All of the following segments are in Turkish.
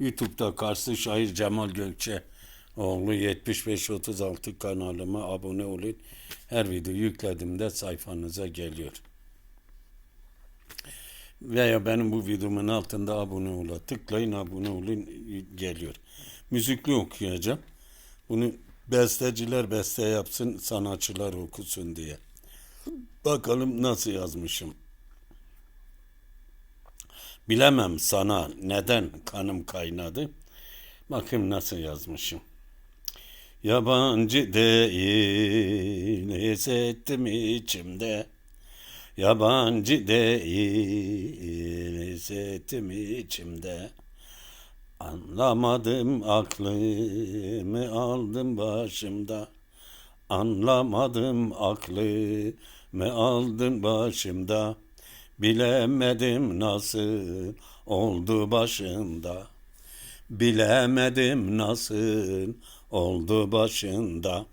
YouTube'da Karslı şair Cemal Gökçe oğlu 7536 kanalıma abone olun. Her video yüklediğimde sayfanıza geliyor. Veya benim bu videomun altında abone ola. Tıklayın abone olun geliyor. Müzikli okuyacağım. Bunu besteciler beste yapsın, sanatçılar okusun diye. Bakalım nasıl yazmışım. Bilemem sana neden kanım kaynadı. Bakayım nasıl yazmışım. Yabancı değil hissettim içimde. Yabancı değil hissettim içimde. Anlamadım aklımı aldım başımda. Anlamadım aklımı aldım başımda. Bilemedim nasıl oldu başında. Bilemedim nasıl oldu başında.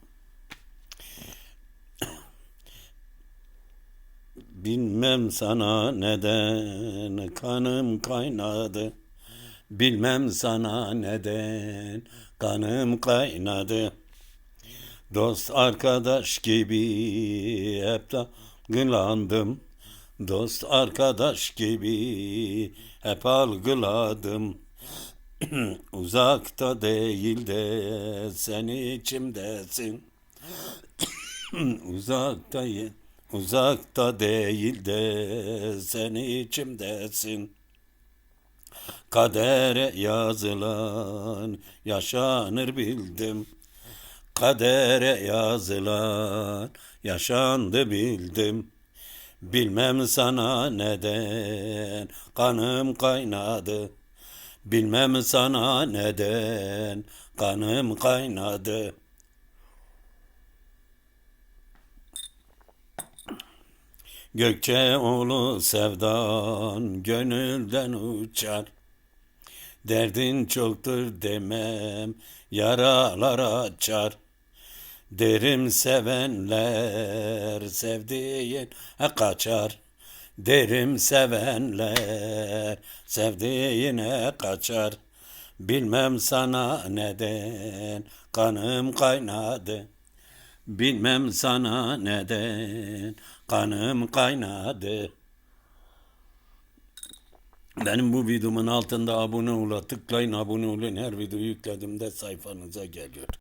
Bilmem sana neden kanım kaynadı. Bilmem sana neden kanım kaynadı. Dost arkadaş gibi hep de gılandım. Dost arkadaş gibi hep algıladım. Uzakta değil de sen içimdesin. Uzakta uzakta değil de sen içimdesin. Kadere yazılan yaşanır bildim. Kadere yazılan yaşandı bildim. Bilmem sana neden kanım kaynadı. Bilmem sana neden kanım kaynadı. Gökçe oğlu sevdan gönülden uçar. Derdin çoktur demem yaralar açar. Derim sevenler sevdiğin kaçar. Derim sevenler sevdiğine kaçar. Bilmem sana neden kanım kaynadı. Bilmem sana neden kanım kaynadı. Benim bu videomun altında abone ola tıklayın abone olun her video yüklediğimde sayfanıza geliyor.